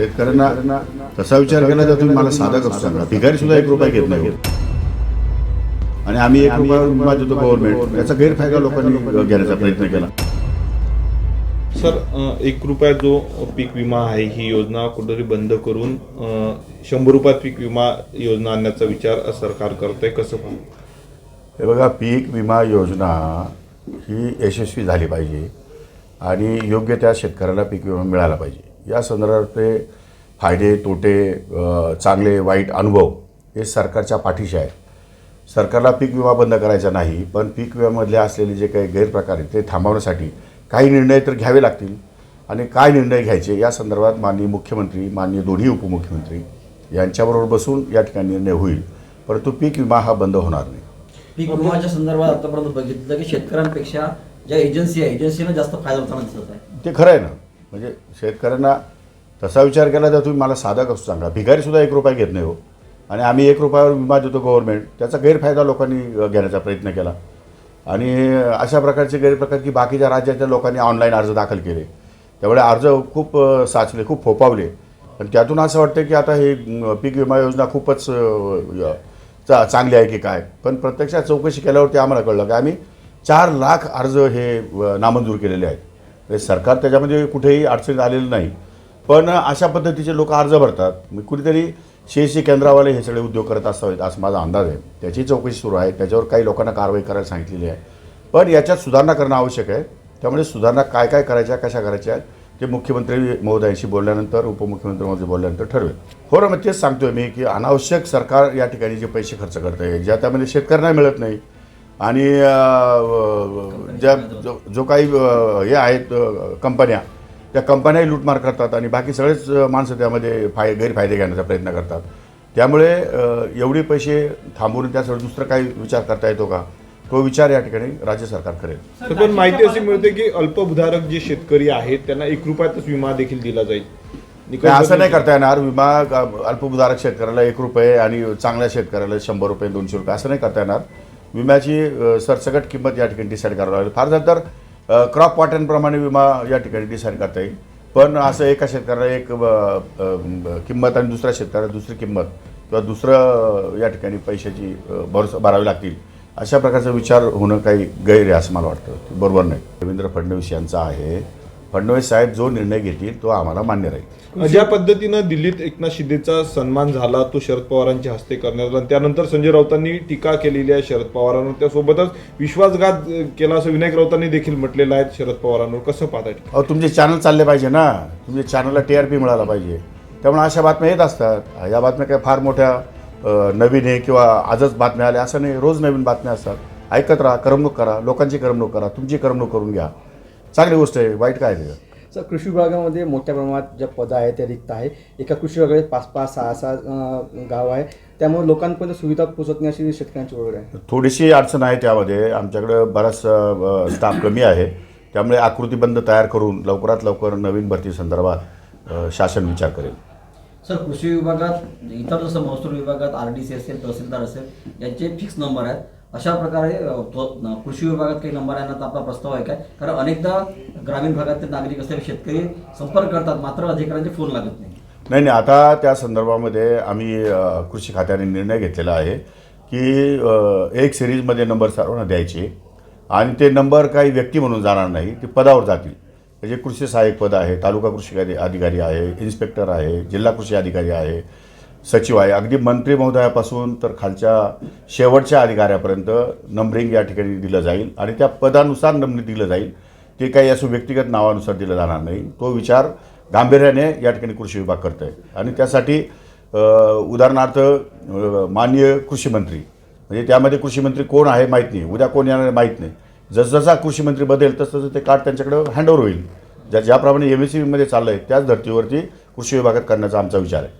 शेतकऱ्यांना तसा विचार केला तर तुम्ही मला साधा करू सांगा. भिकारी सुद्धा एक रुपया घेत नाही आणि आम्ही एक रुपया विमा देतो गव्हर्नमेंट याचा गैरफायदा लोकांनी घेण्याचा प्रयत्न केला. सर एक रुपयात जो पीक विमा आहे ही योजना कुठेतरी बंद करून शंभर रुपयात पीक विमा योजना आणण्याचा विचार सरकार करतंय कसं पाहू? हे बघा पीक विमा योजना ही यशस्वी झाली पाहिजे आणि योग्य त्या शेतकऱ्याला पीक विमा मिळाला पाहिजे. या संदर्भातले फायदे तोटे चांगले वाईट अनुभव हे सरकारच्या पाठीशी आहे सरकारला पीक विमा बंद करायचा नाही पण पीक विम्यामधले असलेले जे काही गैरप्रकार आहेत ते थांबवण्यासाठी काही निर्णय तर घ्यावे लागतील आणि काय निर्णय घ्यायचे या संदर्भात माननीय मुख्यमंत्री माननीय दोन्ही उपमुख्यमंत्री यांच्याबरोबर बसून या ठिकाणी निर्णय होईल. परंतु पीक विमा हा बंद होणार नाही. पीक विमाच्या संदर्भात आतापर्यंत बघितलं की शेतकऱ्यांपेक्षा ज्या एजन्सी आहे एजन्सीनं जास्त फायदा होताना दिसत आहे. ते खरं आहे ना? म्हणजे शेतकऱ्यांना तसा विचार केला तर तुम्ही मला साधा कसं सांगा? भिकारीसुद्धा एक रुपया घेत नाही हो. आणि आम्ही एक रुपयावर विमा देतो गव्हर्नमेंट त्याचा गैरफायदा लोकांनी घेण्याचा प्रयत्न केला. आणि अशा प्रकारचे गैरप्रकार की बाकीच्या राज्याच्या लोकांनी ऑनलाईन अर्ज दाखल केले. त्यामुळे अर्ज खूप साचले खूप फोपावले पण त्यातून असं वाटतं की आता हे पीक विमा योजना खूपच चा चांगली आहे की काय? पण प्रत्यक्षात चौकशी केल्यावरती आम्हाला कळलं की आम्ही चार लाख अर्ज हे नामंजूर केलेले आहेत. सरकार त्याच्यामध्ये कुठेही अडचणीत आलेलं नाही. पण अशा पद्धतीचे लोक अर्ज भरतात. मग कुठेतरी शेती केंद्रावाले हे सगळे उद्योग करत असावेत असं माझा अंदाज आहे. त्याची चौकशी सुरू आहे. त्याच्यावर काही लोकांना कारवाई करायला सांगितलेली आहे. पण याच्यात सुधारणा करणं आवश्यक आहे. त्यामुळे सुधारणा काय काय करायच्या कशा करायच्या ते मुख्यमंत्री महोदयांशी बोलल्यानंतर उपमुख्यमंत्री महोदय बोलल्यानंतर ठरवेल. हो ना मग तेच सांगतोय मी की अनावश्यक सरकार या ठिकाणी जे पैसे खर्च करत आहे ज्या त्यामध्ये शेतकऱ्यांना मिळत नाही आणि ज्या जो जो काही हे आहेत कंपन्या त्या कंपन्याही लूटमार करतात आणि बाकी सगळेच माणसं त्यामध्ये फाय गैरफायदे घेण्याचा प्रयत्न करतात. त्यामुळे एवढे पैसे थांबवून त्यासाठी दुसरं काही विचार करता येतो का? तो विचार या ठिकाणी राज्य सरकार करेल. पण माहिती अशी मिळते की अल्पभूधारक जे शेतकरी आहेत त्यांना एक रुपयातच विमा देखील दिला जाईल. असं नाही करता येणार. विमा अल्पभूधारक शेतकऱ्याला एक रुपये आणि चांगल्या शेतकऱ्याला शंभर रुपये दोनशे रुपये असं नाही करता येणार. विम्याची सरसकट किंमत या ठिकाणी डिसाईड करावी लागेल. फार झालं तर क्रॉप वाट्यांप्रमाणे विमा या ठिकाणी डिसाईड करता येईल. पण असं एका शेतकऱ्याला एक किंमत आणि दुसऱ्या शेतकऱ्याला दुसरी किंमत किंवा दुसरं या ठिकाणी पैशाची भरोसा भरावी लागतील अशा प्रकारचा विचार होणं काही गैर आहे असं मला वाटतं. बरोबर नाही. देवेंद्र फडणवीस यांचा आहे फडणवीस साहेब जो निर्णय घेतील तो आम्हाला मान्य राहील. ज्या पद्धतीनं दिल्लीत एकनाथ शिंदेचा सन्मान झाला तो शरद पवारांच्या हस्ते करण्यात आला. आणि त्यानंतर संजय राऊतांनी टीका केलेली आहे शरद पवारांवर. त्यासोबतच विश्वासघात केला असं विनायक राऊतांनी देखील म्हटलेलं आहे शरद पवारांवर. कसं पाहता तुमचे चॅनल चालले पाहिजे ना. तुमच्या चॅनलला टी आर पी मिळाला पाहिजे. त्यामुळे अशा बातम्या येत असतात. या बातम्या काय फार मोठ्या नवीन आहे किंवा आजच बातम्या आल्या असं नाही. रोज नवीन बातम्या असतात. ऐकत राहा करमणूक करा. लोकांची करमणूक करा. तुमची करमणूक करून घ्या. चांगली गोष्ट आहे वाईट काय आहे सर कृषी विभागामध्ये मोठ्या प्रमाणात ज्या पदं आहेत त्या रिक्त आहे एका कृषी विभागात पाच पाच सहा सहा गाव आहे त्यामुळे लोकांपर्यंत सुविधा पोहोचत नाही अशी शेतकऱ्यांची ओरड आहे. थोडीशी अडचण आहे त्यामध्ये. आमच्याकडं बराच स्टाफ कमी आहे. त्यामुळे आकृतीबंध तयार करून लवकरात लवकर नवीन भरती संदर्भात शासन विचार करेल. सर कृषी विभागात इतर जसं महसूल विभागात आर डी सी असेल तहसीलदार असेल यांचे फिक्स नंबर आहेत. अशा प्रकारे कृषी विभागात काही नंबर येण्याचा आपला प्रस्ताव आहे काय? कारण अनेकदा ग्रामीण भागातले नागरिक असलेले शेतकरी संपर्क करतात मात्र अधिकाऱ्यांचे फोन लागत नाही. नाही नाही आता त्या संदर्भामध्ये आम्ही कृषी खात्याने निर्णय घेतलेला आहे की एक सिरीजमध्ये नंबर सर्वांना द्यायचे आणि ते नंबर काही व्यक्ती म्हणून जाणार नाही ते पदावर जातील. म्हणजे कृषी सहाय्यक पद आहे तालुका कृषी अधिकारी आहे इन्स्पेक्टर आहे जिल्हा कृषी अधिकारी आहे सचिव आहे. अगदी मंत्री महोदयापासून तर खालच्या शेवटच्या अधिकाऱ्यापर्यंत नंबरिंग या ठिकाणी दिलं जाईल आणि त्या पदानुसार नंबरिंग दिलं जाईल. ते काही असं व्यक्तिगत नावानुसार दिलं जाणार नाही. तो विचार गांभीर्याने या ठिकाणी कृषी विभाग करत आहे आणि त्यासाठी उदाहरणार्थ माननीय कृषीमंत्री म्हणजे त्यामध्ये कृषीमंत्री कोण आहे माहीत नाही. उद्या कोण येणार माहीत नाही. जसजसा कृषीमंत्री बदलेल तसं ते कार्ड त्यांच्याकडे हँडओव्हर होईल. ज्या ज्याप्रमाणे एम एस सी बीमध्ये चाललं आहे त्याच धर्तीवरती कृषी विभागात करण्याचा आमचा विचार आहे.